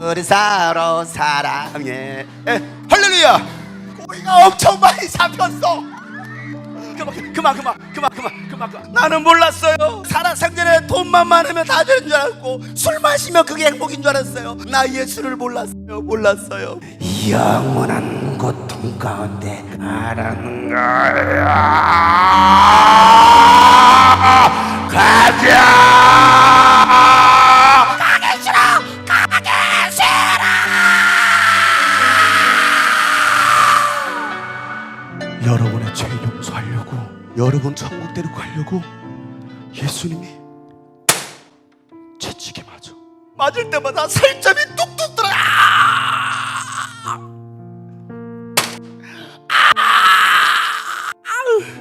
우리 서로 사랑해. 에, 할렐루야. 고기가 엄청 많이 잡혔어. 그만 그만 그만 그만 그만 그만 그만. 나는 몰랐어요. 살아생전에 돈만 많으면 다 되는 줄 알았고 술 마시면 그게 행복인 줄 알았어요. 나 예수를 몰랐어요 몰랐어요. 영원한 고통 가운데 가는 거야 여러분의 죄 용서하려고 여러분 천국 데리고 가려고 예수님이 채찍에 맞아 맞을 때마다 살점이 뚝뚝 들어.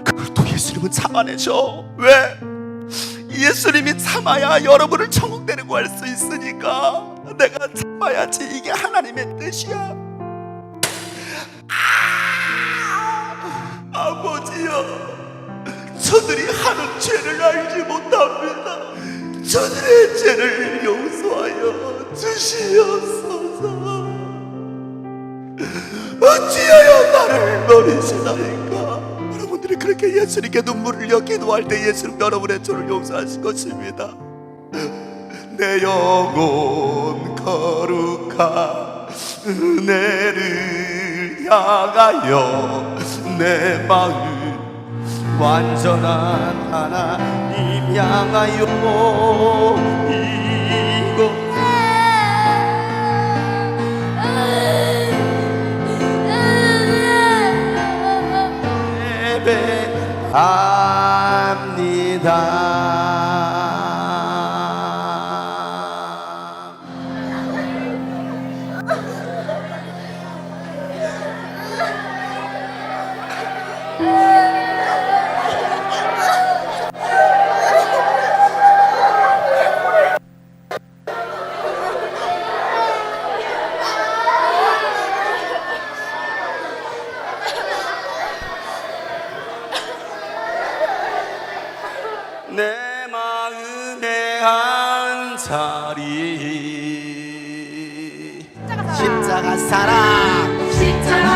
그걸 또 예수님은 참아내셔. 왜? 예수님이 참아야 여러분을 천국 데리고 갈 수 있으니까 내가 참아야지. 이게 하나님의 뜻이야 저들이 하는 죄를 알지 못합니다. 저들의 죄를 용서하여 주시옵소서. 어찌하여 나를 버리시나이까? 여러분들이 그렇게 예수님께 눈물을 흘려 기도할 때 예수님 여러분의 죄를 용서하실 것입니다. 내 영혼 거룩한 은혜를 향하여 내 마음 완전한 하나님 향하여 이곳 예배합니다. 내 마음의 한 자리. 십자가 사랑. 십자가